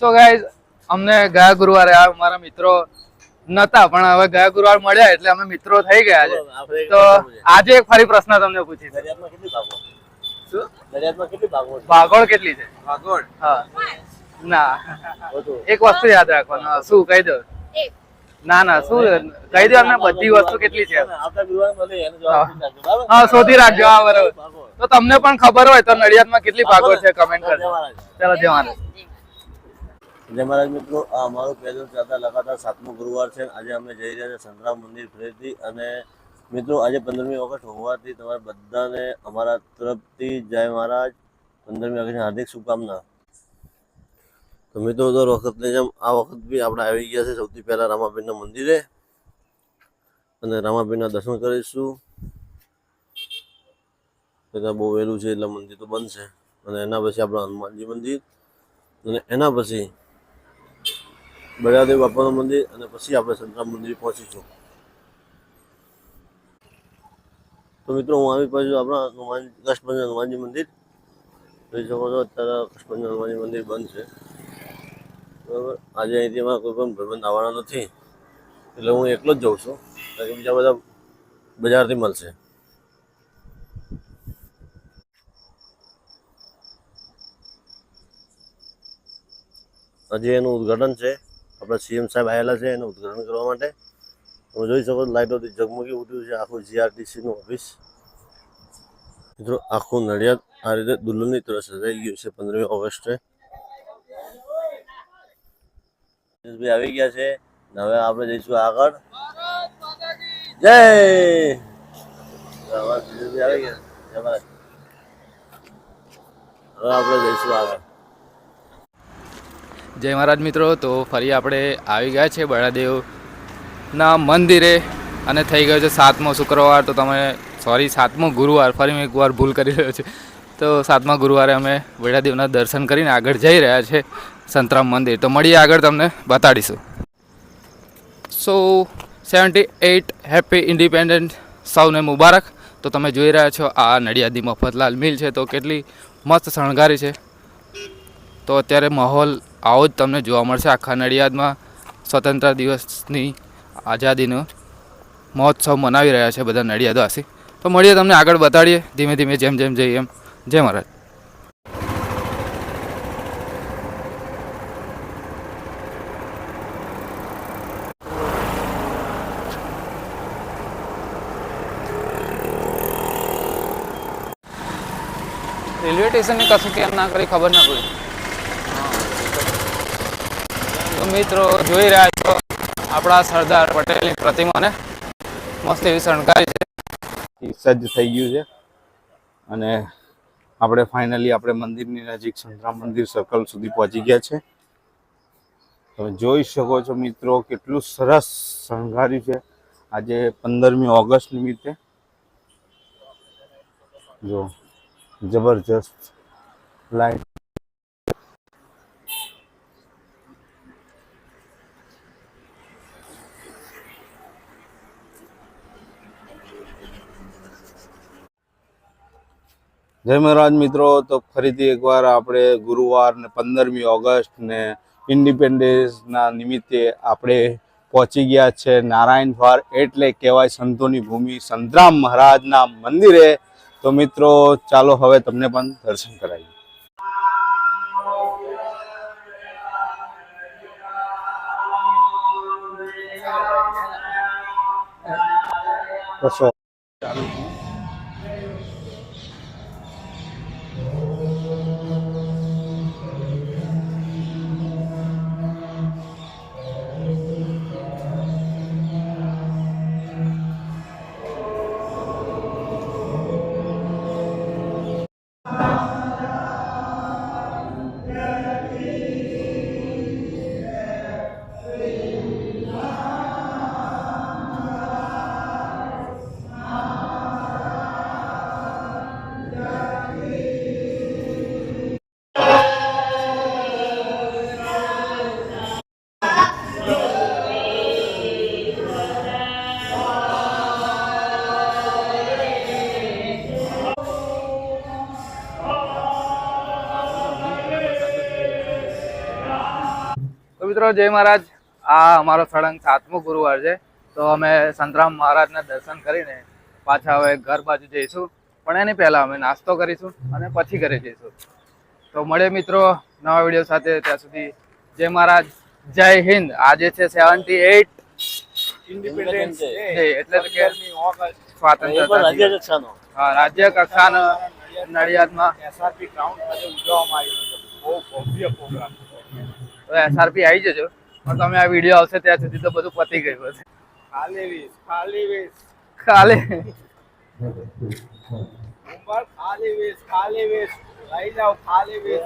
So guys અમને ગયા ગુરુવારે આ મારા મિત્રો નતા પણ હવે ગયા ગુરુવાર મળ્યા એટલે અમે મિત્રો થઈ ગયા છે. તો આજે એક ફરી પ્રશ્ન તમને પૂછી છે દરિયામાં કેટલી ભાગો? શું? દરિયામાં કેટલી ભાગો છે? ભાગોળ કેટલી છે? ભાગોળ? હા. ના. એક વસ્તુ યાદ રાખવાનું. શું કહી દો? ના ના શું? કહી દો અમને બધી વસ્તુ કેટલી છે. આવતા ગુરુવારે મળીએ, એનો જવાબ હા. શોધી રાખજો. હા બરોબર. તો તમને પણ ખબર હોય તો નડિયાદમાં કેટલી ભાગોળ છે કમેન્ટ કરજો. ચાલો મહારાજ જય મહારાજ મિત્રો, આ અમારો પહેલો ચાલતા લગાતાર સાતમો ગુરુવાર છે. આજે અમે જઈ રહ્યા છીએ સંતરામ મંદિર ફરીથી અને મિત્રો, આજે પંદરમી ઓગસ્ટ હોવાથી તમારા બધાને અમારા તરફથી જય મહારાજ. પંદરમી ઓગસ્ટની હાર્દિક શુભકામના. તો મિત્રો દર વખતની જેમ આ વખત બી આપણે આવી ગયા છે સૌથી પહેલાં રામાબેનના મંદિરે. અને રામાબેનના દર્શન કરીશું. એટલે બહુ વહેલું છે એટલે મંદિર તો છે. અને એના પછી આપણે હનુમાનજી મંદિર. અને એના પછી બળાદેવ બાપાનું મંદિર અને પછી આપણે સંતરામ મંદિર પહોંચીશું. તો મિત્રો, હું આવી પાછું આપણા હનુમાન કષ્ટભંજન હનુમાનજી મંદિર. જોઈ શકો છો, અત્યારે કષ્ટભંજન હનુમાનજી મંદિર બંધ છે. બરાબર? આજે અહીંથી અમારા કોઈ પણ ભાઈબંધ આવવાના નથી. એટલે હું એકલો જ જઉં છું. કારણ કે બીજા બધા બજારથી મળશે. આજે એનું ઉદ્ઘાટન છે. આપણા સીએમ સાહેબ આવેલા છે એનું ઉદ્ઘાટન કરવા માટે. તમે જોઈ શકો લાઇટોથી ઝગમગી ઉઠ્યું છે આખું જીઆરટીસીનું ઓફિસ. મિત્રો, આખું નડિયાદ આ રીતે દુલ્હનની તરફ સજાઈ ગયું છે પંદરમી ઓગસ્ટે. આવી ગયા છે. હવે આપણે જઈશું આગળ. જય! આવી ગયા હવે આપણે જઈશું આગળ. જય મહારાજ મિત્રો, તો ફરી આપણે આવી ગયા છે બળાદેવના મંદિરે અને થઈ ગયો છે સાતમો શુક્રવાર. તો તમે સોરી સાતમો ગુરુવાર, ફરી મેં એકવાર ભૂલ કરી રહ્યો છું. તો સાતમા ગુરુવારે અમે બળાદેવના દર્શન કરીને આગળ જઈ રહ્યા છે સંતરામ મંદિર. તો મળીએ આગળ તમને બતાડીશું. So seventy eight happy independent સૌને મુબારક. તો તમે જોઈ રહ્યા છો આ નડિયાદી મફતલાલ મિલ છે. તો કેટલી મસ્ત શણગારી છે. તો અત્યારે માહોલ આવો જ તમને જોવા મળશે આખા નડિયાદમાં સ્વતંત્ર દિવસની આઝાદીનો મહોત્સવ મનાવી રહ્યા છે બધા નડિયાદવાસી. તો મળીએ તમને આગળ બતાડીએ. ધીમે ધીમે જેમ જેમ જઈએ એમ. જય મહારાજ. રેલવે સ્ટેશનની કશું કેમ ના કરી ખબર ના પડી તો મિત્રો જોઈ રહ્યા છો આપણા સરદાર પટેલની પ્રતિમાને. મસ્ત એવી શણગારી છે. સજ્જ થઈ ગયું છે. અને આપણે ફાઇનલી આપણે મંદિરની નજીક સંતરામ મંદિર સર્કલ સુધી પહોંચી ગયા છે. તમે જોઈ શકો છો મિત્રો કેટલું સરસ શણગાર્યું છે. આજે પંદરમી ઓગસ્ટ નિમિત્તે. જો જબરજસ્ત લાઈટ જય મહારાજ મિત્રો, તો ફરીથી એકવાર આપણે ગુરુવાર ને પંદરમી ઓગસ્ટ ને ઇન્ડિપેન્ડન્સના નિમિત્તે આપણે પહોંચી ગયા છે નારાયણ ફાર એટલે કહેવાય સંતોની ભૂમિ સંતરામ મહારાજના મંદિરે. તો મિત્રો, ચાલો હવે તમને પણ દર્શન કરાવીએ. બસો મિત્રો જય મહારાજ. આ અમારો સળંગ સાતમો ગુરુવાર છે. તો અમે સંતરામ મહારાજના દર્શન કરીને પાછા હવે ઘર બાજુ જઈશું. પણ એની પહેલાં અમે નાસ્તો કરીશું અને પછી ઘરે જઈશું. તો મળે મિત્રો નવા વીડિયો સાથે. ત્યાં સુધી જય મહારાજ. જય હિન્દ. આજે છે સેવન્ટી એઇટ ઇન્ડિપેન્ડન્સ ડે. એટલે કે સ્વાતંત્રતા હા રાજ્ય કક્ષાનો નડિયાદમાં. એસઆરપી ગ્રાઉન્ડ ખાતે ઉજવવામાં આવ્યો છે. બહુ ભવ્ય પ્રોગ્રામ તો એસઆરપી આવી જજો. પણ તમે આ વીડિયો આવશે ત્યાં સુધી તો બધું પતી ગયું હશે. ખાલી વીસ ખાલી વીસ. ખાલી. ખાલી વીસ ખાલી વીસ. લઈ જાઓ ખાલી વીસ.